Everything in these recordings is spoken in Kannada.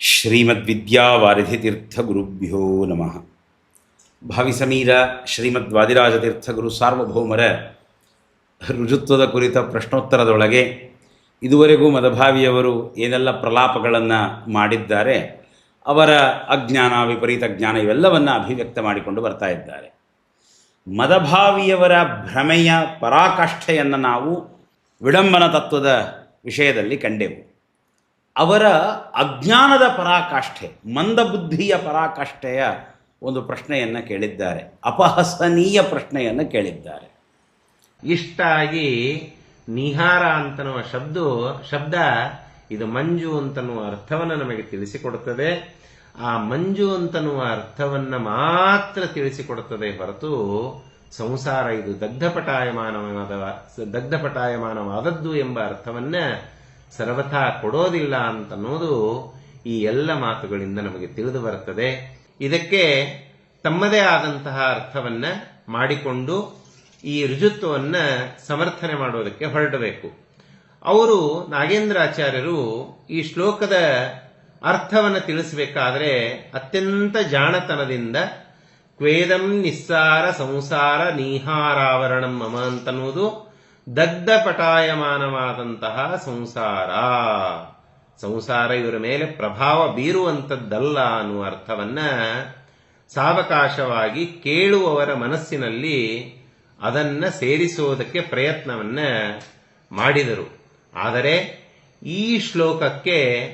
ಶ್ರೀಮದ್ವಿದ್ಯಾವಾರಿಧಿತೀರ್ಥಗುರುಭ್ಯೋ ನಮಃ. ಭಾವಿಸಮೀರ ಶ್ರೀಮದ್ವಾದಿರಾಜತೀರ್ಥಗುರು ಸಾರ್ವಭೌಮರ ರುಜುತ್ವದ ಕುರಿತ ಪ್ರಶ್ನೋತ್ತರದೊಳಗೆ ಇದುವರೆಗೂ ಮದಭಾವಿಯವರು ಏನೆಲ್ಲ ಪ್ರಲಾಪಗಳನ್ನು ಮಾಡಿದ್ದಾರೆ, ಅವರ ಅಜ್ಞಾನ, ವಿಪರೀತ ಜ್ಞಾನ ಇವೆಲ್ಲವನ್ನು ಅಭಿವ್ಯಕ್ತ ಮಾಡಿಕೊಂಡು ಬರ್ತಾ ಇದ್ದಾರೆ. ಮದಭಾವಿಯವರ ಭ್ರಮೆಯ ಪರಾಕಾಷ್ಠೆಯನ್ನು ನಾವು ವಿಡಂಬನ ತತ್ವದ ವಿಷಯದಲ್ಲಿ ಕಂಡೆವು. ಅವರ ಅಜ್ಞಾನದ ಪರಾಕಾಷ್ಠೆ, ಮಂದಬುದ್ಧಿಯ ಪರಾಕಾಷ್ಠೆಯ ಒಂದು ಪ್ರಶ್ನೆಯನ್ನು ಕೇಳಿದ್ದಾರೆ, ಅಪಹಸನೀಯ ಪ್ರಶ್ನೆಯನ್ನು ಕೇಳಿದ್ದಾರೆ. ಇಷ್ಟಾಗಿ ನಿಹಾರ ಅಂತನ್ನುವ ಶಬ್ದ ಶಬ್ದ ಇದು ಮಂಜು ಅಂತನ್ನುವ ಅರ್ಥವನ್ನು ನಮಗೆ ತಿಳಿಸಿಕೊಡುತ್ತದೆ. ಆ ಮಂಜು ಅಂತನ್ನುವ ಅರ್ಥವನ್ನು ಮಾತ್ರ ತಿಳಿಸಿಕೊಡುತ್ತದೆ ಹೊರತು ಸಂಸಾರ ಇದು ದಗ್ಧಪಟಾಯಮಾನವಾದ ದಗ್ಧಪಟಾಯಮಾನವಾದದ್ದು ಎಂಬ ಅರ್ಥವನ್ನ ಸರ್ವಥಾ ಕೊಡೋದಿಲ್ಲ ಅಂತನ್ನೋದು ಈ ಎಲ್ಲ ಮಾತುಗಳಿಂದ ನಮಗೆ ತಿಳಿದು ಬರುತ್ತದೆ. ಇದಕ್ಕೆ ತಮ್ಮದೇ ಆದಂತಹ ಅರ್ಥವನ್ನ ಮಾಡಿಕೊಂಡು ಈ ರುಜುತ್ವವನ್ನ ಸಮರ್ಥನೆ ಮಾಡೋದಕ್ಕೆ ಹೊರಡಬೇಕು ಅವರು ನಾಗೇಂದ್ರಾಚಾರ್ಯರು ಈ ಶ್ಲೋಕದ ಅರ್ಥವನ್ನು ತಿಳಿಸಬೇಕಾದ್ರೆ ಅತ್ಯಂತ ಜಾಣತನದಿಂದ ಕ್ವೇದಂ ನಿಸ್ಸಾರ ಸಂಸಾರ ನೀಹಾರಾವರಣಂ ಮಮ ಅಂತನ್ನುವುದು ದಗ್ಧಪಟಾಯಮಾನವಾದಂತಹ ಸಂಸಾರ. ಸಂಸಾರ ಇವರ ಮೇಲೆ ಪ್ರಭಾವ ಬೀರುವಂಥದ್ದಲ್ಲ ಅನ್ನುವ ಅರ್ಥವನ್ನ ಸಾವಕಾಶವಾಗಿ ಕೇಳುವವರ ಮನಸ್ಸಿನಲ್ಲಿ ಅದನ್ನ ಸೇರಿಸುವುದಕ್ಕೆ ಪ್ರಯತ್ನವನ್ನ ಮಾಡಿದರು. ಆದರೆ ಈ ಶ್ಲೋಕಕ್ಕೆ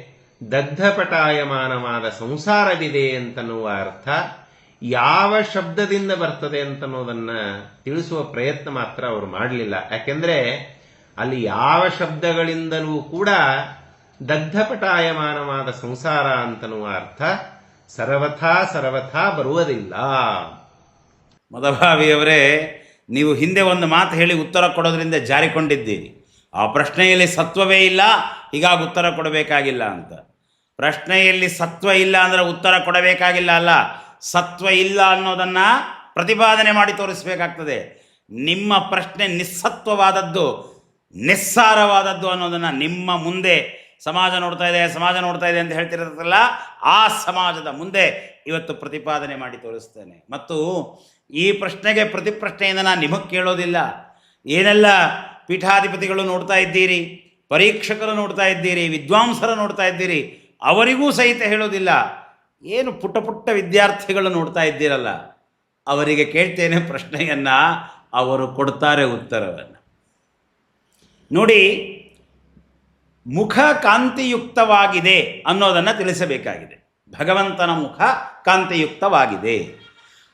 ದಗ್ಧಪಟಾಯಮಾನವಾದ ಸಂಸಾರವಿದೆ ಅಂತನ್ನುವ ಅರ್ಥ ಯಾವ ಶಬ್ದದಿಂದ ಬರ್ತದೆ ಅಂತನ್ನೋದನ್ನ ತಿಳಿಸುವ ಪ್ರಯತ್ನ ಮಾತ್ರ ಅವರು ಮಾಡಲಿಲ್ಲ. ಯಾಕೆಂದ್ರೆ ಅಲ್ಲಿ ಯಾವ ಶಬ್ದಗಳಿಂದಲೂ ಕೂಡ ದಗ್ಧಪಟಾಯಮಾನವಾದ ಸಂಸಾರ ಅಂತನ್ನುವ ಅರ್ಥ ಸರ್ವಥಾ ಸರ್ವಥಾ ಬರುವುದಿಲ್ಲ. ಮದಭಾವಿಯವರೇ, ನೀವು ಹಿಂದೆ ಒಂದು ಮಾತು ಹೇಳಿ ಉತ್ತರ ಕೊಡೋದ್ರಿಂದ ಜಾರಿಕೊಂಡಿದ್ದೀರಿ. ಆ ಪ್ರಶ್ನೆಯಲ್ಲಿ ಸತ್ವವೇ ಇಲ್ಲ, ಹೀಗಾಗಿ ಉತ್ತರ ಕೊಡಬೇಕಾಗಿಲ್ಲ ಅಂತ. ಪ್ರಶ್ನೆಯಲ್ಲಿ ಸತ್ವ ಇಲ್ಲ ಅಂದರೆ ಉತ್ತರ ಕೊಡಬೇಕಾಗಿಲ್ಲ ಅಲ್ಲ. ಸತ್ವ ಇಲ್ಲ ಅನ್ನೋದನ್ನು ಪ್ರತಿಪಾದನೆ ಮಾಡಿ ತೋರಿಸಬೇಕಾಗ್ತದೆ. ನಿಮ್ಮ ಪ್ರಶ್ನೆ ನಿಸ್ಸತ್ವವಾದದ್ದು, ನಿಸ್ಸಾರವಾದದ್ದು ಅನ್ನೋದನ್ನು ನಿಮ್ಮ ಮುಂದೆ ಸಮಾಜ ನೋಡ್ತಾ ಇದೆ, ಸಮಾಜ ನೋಡ್ತಾ ಇದೆ ಅಂತ ಹೇಳ್ತಿರತ್ತಲ್ಲ ಆ ಸಮಾಜದ ಮುಂದೆ ಇವತ್ತು ಪ್ರತಿಪಾದನೆ ಮಾಡಿ ತೋರಿಸ್ತೇನೆ. ಮತ್ತು ಈ ಪ್ರಶ್ನೆಗೆ ಪ್ರತಿ ಪ್ರಶ್ನೆಯಿಂದ ನಾನು ನಿಮಗೆ ಕೇಳೋದಿಲ್ಲ. ಏನೆಲ್ಲ ಪೀಠಾಧಿಪತಿಗಳು ನೋಡ್ತಾ ಇದ್ದೀರಿ, ಪರೀಕ್ಷಕರು ನೋಡ್ತಾ ಇದ್ದೀರಿ, ವಿದ್ವಾಂಸರು ನೋಡ್ತಾ ಇದ್ದೀರಿ, ಅವರಿಗೂ ಸಹಿತ ಹೇಳೋದಿಲ್ಲ. ಏನು ಪುಟ್ಟ ಪುಟ್ಟ ವಿದ್ಯಾರ್ಥಿಗಳು ನೋಡ್ತಾ ಇದ್ದೀರಲ್ಲ, ಅವರಿಗೆ ಕೇಳ್ತೇನೆ ಪ್ರಶ್ನೆಯನ್ನು, ಅವರು ಕೊಡ್ತಾರೆ ಉತ್ತರವನ್ನು. ನೋಡಿ ಮುಖ ಕಾಂತಿಯುಕ್ತವಾಗಿದೆ ಅನ್ನೋದನ್ನು ತಿಳಿಸಬೇಕಾಗಿದೆ. ಭಗವಂತನ ಮುಖ ಕಾಂತಿಯುಕ್ತವಾಗಿದೆ.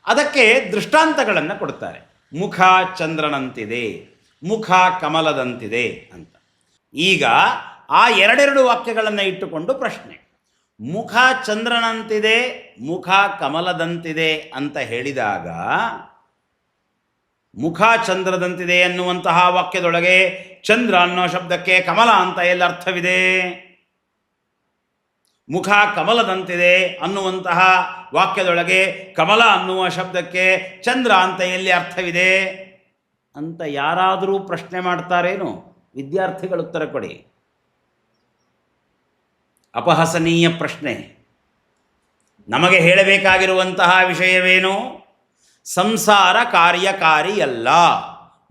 ಅದಕ್ಕೆ ದೃಷ್ಟಾಂತಗಳನ್ನು ಕೊಡ್ತಾರೆ. ಮುಖ ಚಂದ್ರನಂತಿದೆ, ಮುಖ ಕಮಲದಂತಿದೆ ಅಂತ. ಈಗ ಆ ಎರಡೆರಡು ವಾಕ್ಯಗಳನ್ನು ಇಟ್ಟುಕೊಂಡು ಪ್ರಶ್ನೆ. ಮುಖ ಚಂದ್ರನಂತಿದೆ, ಮುಖ ಕಮಲದಂತಿದೆ ಅಂತ ಹೇಳಿದಾಗ, ಮುಖ ಚಂದ್ರದಂತಿದೆ ಎನ್ನುವಂತಹ ವಾಕ್ಯದೊಳಗೆ ಚಂದ್ರ ಅನ್ನೋ ಶಬ್ದಕ್ಕೆ ಕಮಲ ಅಂತ ಎಲ್ಲಿ ಅರ್ಥವಿದೆ? ಮುಖ ಕಮಲದಂತಿದೆ ಅನ್ನುವಂತಹ ವಾಕ್ಯದೊಳಗೆ ಕಮಲ ಅನ್ನುವ ಶಬ್ದಕ್ಕೆ ಚಂದ್ರ ಅಂತ ಎಲ್ಲಿ ಅರ್ಥವಿದೆ? ಅಂತ ಯಾರಾದರೂ ಪ್ರಶ್ನೆ ಮಾಡ್ತಾರೇನು? ವಿದ್ಯಾರ್ಥಿಗಳು ಉತ್ತರ ಕೊಡಿ. ಅಪಹಸನೀಯ ಪ್ರಶ್ನೆ. ನಮಗೆ ಹೇಳಬೇಕಾಗಿರುವಂತಹ ವಿಷಯವೇನು? ಸಂಸಾರ ಕಾರ್ಯಕಾರಿಯಲ್ಲ.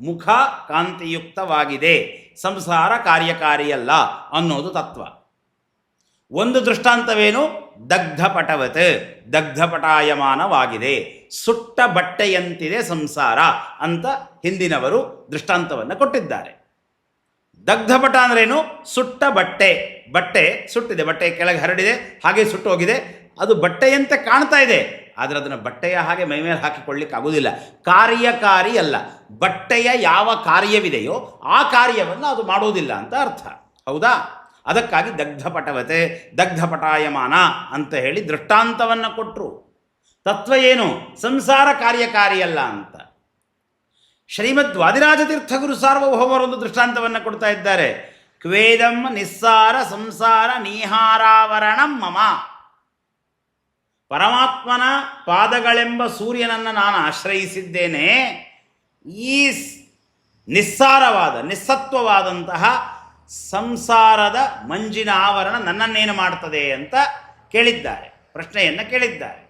ಮುಖ ಕಾಂತಿಯುಕ್ತವಾಗಿದೆ. ಸಂಸಾರ ಕಾರ್ಯಕಾರಿಯಲ್ಲ ಅನ್ನೋದು ತತ್ವ. ಒಂದು ದೃಷ್ಟಾಂತವೇನು? ದಗ್ಧಪಟವತ್. ದಗ್ಧಪಟಾಯಮಾನವಾಗಿದೆ. ಸುಟ್ಟ ಬಟ್ಟೆಯಂತಿದೆ ಸಂಸಾರ ಅಂತ ಹಿಂದಿನವರು ದೃಷ್ಟಾಂತವನ್ನು ಕೊಟ್ಟಿದ್ದಾರೆ. ದಗ್ಧಪಟ ಅಂದ್ರೇನು? ಸುಟ್ಟ ಬಟ್ಟೆ. ಬಟ್ಟೆ ಸುಟ್ಟಿದೆ, ಬಟ್ಟೆ ಕೆಳಗೆ ಹರಡಿದೆ, ಹಾಗೆ ಸುಟ್ಟು ಹೋಗಿದೆ. ಅದು ಬಟ್ಟೆಯಂತೆ ಕಾಣ್ತಾ ಇದೆ, ಆದರೆ ಅದನ್ನು ಬಟ್ಟೆಯ ಹಾಗೆ ಮೈಮೇಲೆ ಹಾಕಿಕೊಳ್ಳಿಕ್ಕೆ ಆಗುವುದಿಲ್ಲ ಕಾರ್ಯಕಾರಿ ಅಲ್ಲ. ಬಟ್ಟೆಯ ಯಾವ ಕಾರ್ಯವಿದೆಯೋ ಆ ಕಾರ್ಯವನ್ನು ಅದು ಮಾಡುವುದಿಲ್ಲ ಅಂತ ಅರ್ಥ. ಹೌದಾ? ಅದಕ್ಕಾಗಿ ದಗ್ಧಪಟವತೆ, ದಗ್ಧಪಟಾಯಮಾನ ಅಂತ ಹೇಳಿ ದೃಷ್ಟಾಂತವನ್ನು ಕೊಟ್ಟರು ತತ್ವ ಏನು? ಸಂಸಾರ ಕಾರ್ಯಕಾರಿಯಲ್ಲ ಅಂತ. ಶ್ರೀಮದ್ ವಾದಿರಾಜತೀರ್ಥಗುರು ಸಾರ್ವಭೌಮರೊಂದು ದೃಷ್ಟಾಂತವನ್ನು ಕೊಡ್ತಾ ಇದ್ದಾರೆ. ಕ್ವೇದಂ ನಿಸ್ಸಾರ ಸಂಸಾರ ನೀಹಾರಾವರಣಂ ಮಮ. ಪರಮಾತ್ಮನ ಪಾದಗಳೆಂಬ ಸೂರ್ಯನನ್ನು ನಾನು ಆಶ್ರಯಿಸಿದ್ದೇನೆ. ಈ ನಿಸ್ಸಾರವಾದ, ನಿಸ್ಸತ್ವವಾದಂತಹ ಸಂಸಾರದ ಮಂಜಿನ ಆವರಣ ನನ್ನನ್ನೇನು ಮಾಡ್ತದೆ ಅಂತ ಕೇಳಿದ್ದಾರೆ. ಪ್ರಶ್ನೆಯನ್ನು ಕೇಳಿದ್ದಾರೆ.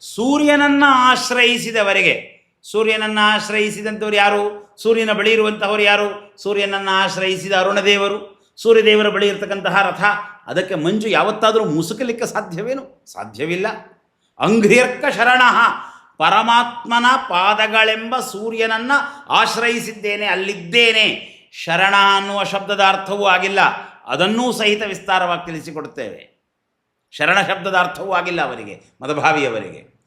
ಸೂರ್ಯನನ್ನು ಆಶ್ರಯಿಸಿದವರೆಗೆ ಸೂರ್ಯನನ್ನು ಆಶ್ರಯಿಸಿದಂಥವ್ರು ಯಾರು? ಸೂರ್ಯನ ಬಳಿ ಇರುವಂತಹವರು ಯಾರು? ಸೂರ್ಯನನ್ನು ಆಶ್ರಯಿಸಿದ ಅರುಣದೇವರು. ಸೂರ್ಯದೇವರ ಬಳಿ ಇರತಕ್ಕಂತಹ ರಥ. ಅದಕ್ಕೆ ಮಂಜು ಯಾವತ್ತಾದರೂ ಮುಸುಕಲಿಕ್ಕೆ ಸಾಧ್ಯವೇನು? ಸಾಧ್ಯವಿಲ್ಲ. ಅಂಘ್ರಿಯರ್ಕ ಶರಣ. ಪರಮಾತ್ಮನ ಪಾದಗಳೆಂಬ ಸೂರ್ಯನನ್ನು ಆಶ್ರಯಿಸಿದ್ದೇನೆ, ಅಲ್ಲಿದ್ದೇನೆ. ಶರಣ ಅನ್ನುವ ಶಬ್ದದ ಅರ್ಥವೂ ಆಗಿಲ್ಲ. ಅದನ್ನೂ ಸಹಿತ ವಿಸ್ತಾರವಾಗಿ ತಿಳಿಸಿಕೊಡುತ್ತೇವೆ. ಶರಣ ಶಬ್ದದ ಅರ್ಥವೂ ಆಗಿಲ್ಲ ಅವರಿಗೆ, ಮದಭಾವಿಯವರಿಗೆ.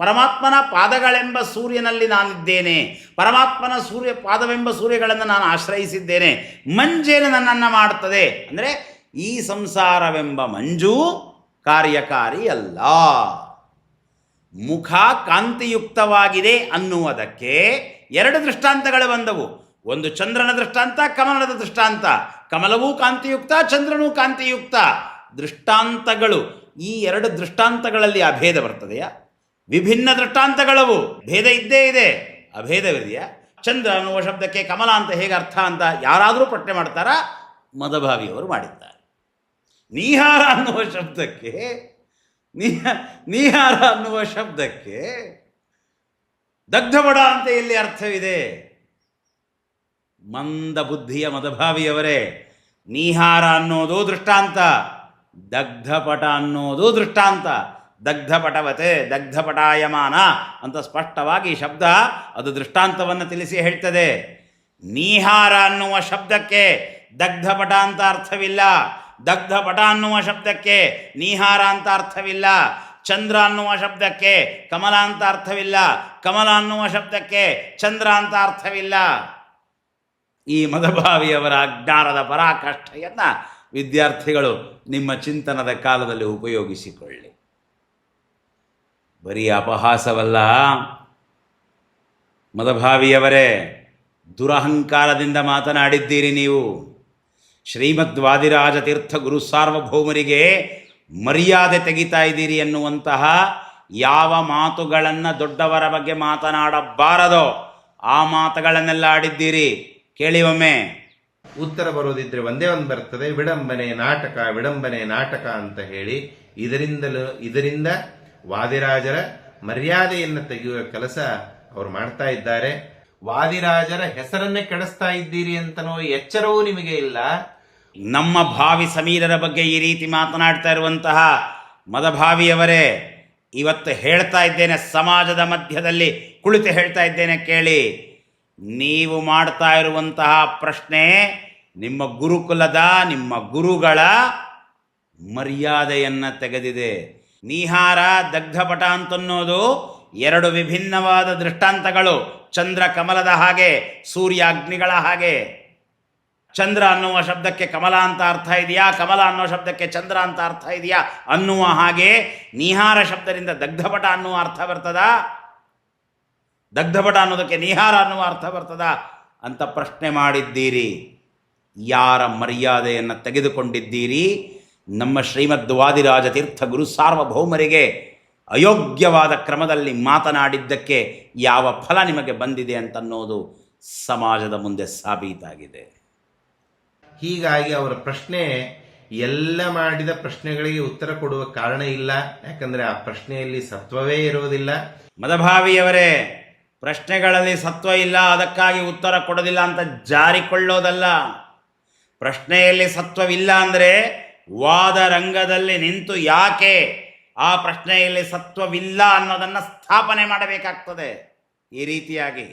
ಪರಮಾತ್ಮನ ಪಾದಗಳೆಂಬ ಸೂರ್ಯನಲ್ಲಿ ನಾನಿದ್ದೇನೆ. ಪರಮಾತ್ಮನ ಸೂರ್ಯ ಪಾದವೆಂಬ ಸೂರ್ಯಗಳನ್ನು ನಾನು ಆಶ್ರಯಿಸಿದ್ದೇನೆ. ಮಂಜೇನು ನನ್ನನ್ನು ಮಾಡುತ್ತದೆ. ಅಂದರೆ ಈ ಸಂಸಾರವೆಂಬ ಮಂಜು ಕಾರ್ಯಕಾರಿ ಅಲ್ಲ. ಮುಖ ಕಾಂತಿಯುಕ್ತವಾಗಿದೆ ಅನ್ನುವುದಕ್ಕೆ ಎರಡು ದೃಷ್ಟಾಂತಗಳು ಬಂದವು. ಒಂದು ಚಂದ್ರನ ದೃಷ್ಟಾಂತ, ಕಮಲದ ದೃಷ್ಟಾಂತ. ಕಮಲವೂ ಕಾಂತಿಯುಕ್ತ, ಚಂದ್ರನೂ ಕಾಂತಿಯುಕ್ತ. ದೃಷ್ಟಾಂತಗಳು. ಈ ಎರಡು ದೃಷ್ಟಾಂತಗಳಲ್ಲಿ ಅಭೇದ ಬರ್ತದೆಯಾ? ವಿಭಿನ್ನ ದೃಷ್ಟಾಂತಗಳವು. ಭೇದ ಇದ್ದೇ ಇದೆ. ಅಭೇದವಿದೆಯಾ? ಚಂದ್ರ ಅನ್ನುವ ಶಬ್ದಕ್ಕೆ ಕಮಲ ಅಂತ ಹೇಗೆ ಅರ್ಥ ಅಂತ ಯಾರಾದರೂ ಪ್ರಶ್ನೆ ಮಾಡ್ತಾರಾ ಮದಭಾವಿಯವರು ಮಾಡಿದ್ದಾರೆ. ನೀಹಾರ ಅನ್ನುವ ಶಬ್ದಕ್ಕೆ, ನೀಹ, ನೀಹಾರ ಅನ್ನುವ ಶಬ್ದಕ್ಕೆ ದಗ್ಧಬಡ ಅಂತ ಇಲ್ಲಿ ಅರ್ಥವಿದೆ? ಮಂದ ಬುದ್ಧಿಯ ಮದಭಾವಿಯವರೇ ನೀಹಾರ ಅನ್ನೋದು ದೃಷ್ಟಾಂತ, ದಗ್ಧಪಟ ಅನ್ನೋದು ದೃಷ್ಟಾಂತ. ದಗ್ಧಪಟವತೆ, ದಗ್ಧಪಟಾಯಮಾನ ಅಂತ ಸ್ಪಷ್ಟವಾಗಿ ಶಬ್ದ ಅದು ದೃಷ್ಟಾಂತವನ್ನು ತಿಳಿಸಿ ಹೇಳ್ತದೆ. ನೀಹಾರ ಅನ್ನುವ ಶಬ್ದಕ್ಕೆ ದಗ್ಧಪಟ ಅಂತ ಅರ್ಥವಿಲ್ಲ. ದಗ್ಧಪಟ ಅನ್ನುವ ಶಬ್ದಕ್ಕೆ ನೀಹಾರ ಅಂತ ಅರ್ಥವಿಲ್ಲ. ಚಂದ್ರ ಅನ್ನುವ ಶಬ್ದಕ್ಕೆ ಕಮಲ ಅಂತ ಅರ್ಥವಿಲ್ಲ. ಕಮಲ ಅನ್ನುವ ಶಬ್ದಕ್ಕೆ ಚಂದ್ರ ಅಂತ ಅರ್ಥವಿಲ್ಲ. ಈ ಮದಭಾವಿಯವರ ಅಜ್ಞಾನದ ಪರಾಕಾಷ್ಠೆಯನ್ನು ವಿದ್ಯಾರ್ಥಿಗಳು ನಿಮ್ಮ ಚಿಂತನದ ಕಾಲದಲ್ಲಿ ಉಪಯೋಗಿಸಿಕೊಳ್ಳಿ. ಬರೀ ಅಪಹಾಸವಲ್ಲ. ಮದಭಾವಿಯವರೇ, ದುರಹಂಕಾರದಿಂದ ಮಾತನಾಡಿದ್ದೀರಿ ನೀವು. ಶ್ರೀಮದ್ವಾದಿರಾಜ ತೀರ್ಥ ಗುರು ಸಾರ್ವಭೌಮರಿಗೆ ಮರ್ಯಾದೆ ತೆಗಿತಾ ಇದ್ದೀರಿ ಎನ್ನುವಂತಹ ಯಾವ ಮಾತುಗಳನ್ನು ದೊಡ್ಡವರ ಬಗ್ಗೆ ಮಾತನಾಡಬಾರದೋ ಆ ಮಾತುಗಳನ್ನೆಲ್ಲ ಆಡಿದ್ದೀರಿ. ಕೇಳಿ ಒಮ್ಮೆ. ಉತ್ತರ ಬರೋದಿದ್ರೆ ಒಂದೇ ಒಂದು ಬರ್ತದೆ, ವಿಡಂಬನೆ ನಾಟಕ ವಿಡಂಬನೆ ನಾಟಕ ಅಂತ ಹೇಳಿ, ಇದರಿಂದಲೂ, ಇದರಿಂದ ವಾದಿರಾಜರ ಮರ್ಯಾದೆಯನ್ನು ತೆಗೆಯುವ ಕೆಲಸ ಅವರು ಮಾಡ್ತಾ ಇದ್ದಾರೆ. ವಾದಿರಾಜರ ಹೆಸರನ್ನೇ ಕೆಡಿಸ್ತಾ ಇದ್ದೀರಿ ಅಂತನೋ ಎಚ್ಚರವೂ ನಿಮಗೆ ಇಲ್ಲ. ನಮ್ಮ ಭಾವಿ ಸಮೀರರ ಬಗ್ಗೆ ಈ ರೀತಿ ಮಾತನಾಡ್ತಾ ಇರುವಂತಹ ಮದಭಾವಿಯವರೇ, ಇವತ್ತು ಹೇಳ್ತಾ ಇದ್ದೇನೆ, ಸಮಾಜದ ಮಧ್ಯದಲ್ಲಿ ಕುಳಿತು ಹೇಳ್ತಾ ಇದ್ದೇನೆ ಕೇಳಿ. ನೀವು ಮಾಡ್ತಾ ಇರುವಂತಹ ಪ್ರಶ್ನೆ ನಿಮ್ಮ ಗುರುಕುಲದ, ನಿಮ್ಮ ಗುರುಗಳ ಮರ್ಯಾದೆಯನ್ನು ತೆಗೆದಿದೆ. ನೀಹಾರ, ದಗ್ಧಪಟ ಅಂತನ್ನೋದು ಎರಡು ವಿಭಿನ್ನವಾದ ದೃಷ್ಟಾಂತಗಳು. ಚಂದ್ರ ಕಮಲದ ಹಾಗೆ ಸೂರ್ಯ ಅಗ್ನಿಗಳ ಹಾಗೆ. ಚಂದ್ರ ಅನ್ನುವ ಶಬ್ದಕ್ಕೆ ಕಮಲ ಅಂತ ಅರ್ಥ ಇದೆಯಾ? ಕಮಲ ಅನ್ನೋ ಶಬ್ದಕ್ಕೆ ಚಂದ್ರ ಅಂತ ಅರ್ಥ ಇದೆಯಾ? ಅನ್ನುವ ಹಾಗೆ ನಿಹಾರ ಶಬ್ದದಿಂದ ದಗ್ಧಪಟ ಅನ್ನುವ ಅರ್ಥ ಬರ್ತದಾ? ದಗ್ಧಪಟ ಅನ್ನೋದಕ್ಕೆ ನಿಹಾರ ಅನ್ನುವ ಅರ್ಥ ಬರ್ತದ? ಅಂತ ಪ್ರಶ್ನೆ ಮಾಡಿದ್ದೀರಿ. ಯಾರ ಮರ್ಯಾದೆಯನ್ನು ತೆಗೆದುಕೊಂಡಿದ್ದೀರಿ? ನಮ್ಮ ಶ್ರೀಮದ್ ವಾದಿರಾಜ ತೀರ್ಥ ಗುರು ಸಾರ್ವಭೌಮರಿಗೆ ಅಯೋಗ್ಯವಾದ ಕ್ರಮದಲ್ಲಿ ಮಾತನಾಡಿದ್ದಕ್ಕೆ ಯಾವ ಫಲ ನಿಮಗೆ ಬಂದಿದೆ ಅಂತನ್ನೋದು ಸಮಾಜದ ಮುಂದೆ ಸಾಬೀತಾಗಿದೆ. ಹೀಗಾಗಿ ಅವರ ಪ್ರಶ್ನೆ ಎಲ್ಲ ಮಾಡಿದ ಪ್ರಶ್ನೆಗಳಿಗೆ ಉತ್ತರ ಕೊಡುವ ಕಾರಣ ಇಲ್ಲ. ಯಾಕಂದ್ರೆ ಆ ಪ್ರಶ್ನೆಯಲ್ಲಿ ಸತ್ವವೇ ಇರುವುದಿಲ್ಲ. ಮದಭಾವಿಯವರೇ ಪ್ರಶ್ನೆಗಳಲ್ಲಿ ಸತ್ವ ಇಲ್ಲ ಅದಕ್ಕಾಗಿ ಉತ್ತರ ಕೊಡೋದಿಲ್ಲ ಅಂತ ಜಾರಿಕೊಳ್ಳೋದಲ್ಲ. ಪ್ರಶ್ನೆಯಲ್ಲಿ ಸತ್ವವಿಲ್ಲ ಅಂದರೆ ವಾದ ರಂಗದಲ್ಲಿ ನಿಂತು ಯಾಕೆ ಆ ಪ್ರಶ್ನೆಯಲ್ಲಿ ಸತ್ವವಿಲ್ಲ ಅನ್ನೋದನ್ನು ಸ್ಥಾಪನೆ ಮಾಡಬೇಕಾಗ್ತದೆ. ಈ ರೀತಿಯಾಗಿ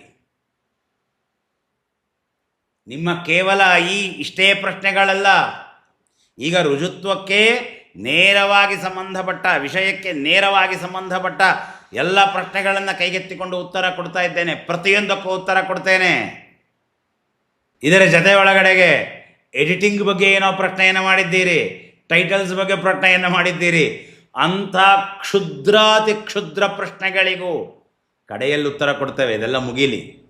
ನಿಮ್ಮ ಕೇವಲ ಈ ಇಷ್ಟೇ ಪ್ರಶ್ನೆಗಳಲ್ಲ, ಈಗ ರುಜುತ್ವಕ್ಕೆ ನೇರವಾಗಿ ಸಂಬಂಧಪಟ್ಟ, ವಿಷಯಕ್ಕೆ ನೇರವಾಗಿ ಸಂಬಂಧಪಟ್ಟ ಎಲ್ಲ ಪ್ರಶ್ನೆಗಳನ್ನು ಕೈಗೆತ್ತಿಕೊಂಡು ಉತ್ತರ ಕೊಡ್ತಾ ಇದ್ದೇನೆ, ಪ್ರತಿಯೊಂದಕ್ಕೂ ಉತ್ತರ ಕೊಡ್ತೇನೆ. ಇದರ ಜೊತೆ ಒಳಗಡೆಗೆ ಎಡಿಟಿಂಗ್ ಬಗ್ಗೆ ಏನೋ ಪ್ರಶ್ನೆಯನ್ನು ಮಾಡಿದ್ದೀರಿ. ಟೈಟಲ್ಸ್ ಬಗ್ಗೆ ಪ್ರಶ್ನೆಯನ್ನು ಮಾಡಿದ್ದೀರಿ. ಅಂಥ ಕ್ಷುದ್ರಾತಿ ಕ್ಷುದ್ರ ಪ್ರಶ್ನೆಗಳಿಗೂ ಕಡೆಯಲ್ಲಿ ಉತ್ತರ ಕೊಡ್ತೇವೆ. ಇದೆಲ್ಲ ಮುಗಿಲಿ.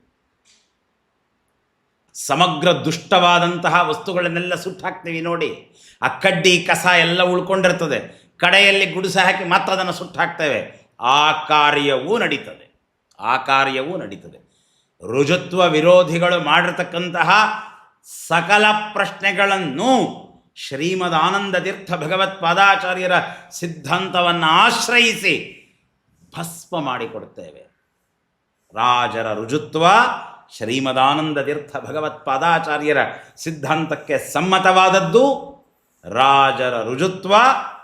ಸಮಗ್ರ ದುಷ್ಟವಾದಂತಹ ವಸ್ತುಗಳನ್ನೆಲ್ಲ ಸುಟ್ಟು ಹಾಕ್ತೀವಿ ನೋಡಿ. ಆ ಕಡ್ಡಿ, ಕಸ ಎಲ್ಲ ಉಳ್ಕೊಂಡಿರ್ತದೆ. ಕಡೆಯಲ್ಲಿ ಗುಡಿಸ ಹಾಕಿ ಮತ್ತೆ ಅದನ್ನು ಸುಟ್ಟು ಹಾಕ್ತೇವೆ. ಆ ಕಾರ್ಯವೂ ನಡೀತದೆ. ಆ ಕಾರ್ಯವೂ ನಡೀತದೆ. ರುಜುತ್ವ ವಿರೋಧಿಗಳು ಮಾಡಿರ್ತಕ್ಕಂತಹ ಸಕಲ ಪ್ರಶ್ನೆಗಳನ್ನು ಶ್ರೀಮದಾನಂದ ತೀರ್ಥ ಭಗವತ್ ಪಾದಾಚಾರ್ಯರ ಸಿದ್ಧಾಂತವನ್ನು ಆಶ್ರಯಿಸಿ ಭಸ್ಮ ಮಾಡಿಕೊಡ್ತೇವೆ ರಾಜರ ರುಜುತ್ವ ಶ್ರೀಮದಾನಂದ ತೀರ್ಥ ಭಗವತ್ ಪಾದಾಚಾರ್ಯರ ಸಿದ್ಧಾಂತಕ್ಕೆ ಸಮ್ಮತವಾದದ್ದು, ರಾಜರ ರುಜುತ್ವ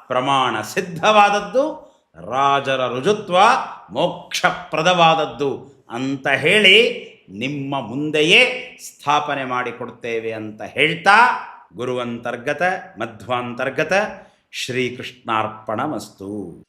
ಪ್ರಮಾಣ ಸಿದ್ಧವಾದದ್ದು, ರಾಜರ ರುಜುತ್ವ ಮೋಕ್ಷಪ್ರದವಾದದ್ದು ಅಂತ ಹೇಳಿ ನಿಮ್ಮ ಮುಂದೆಯೇ ಸ್ಥಾಪನೆ ಮಾಡಿಕೊಡ್ತೇವೆ ಅಂತ ಹೇಳ್ತಾ ಗುರುವಂತರ್ಗತ ಮಧ್ವಾಂತರ್ಗತ ಶ್ರೀಕೃಷ್ಣಾರ್ಪಣಮಸ್ತು.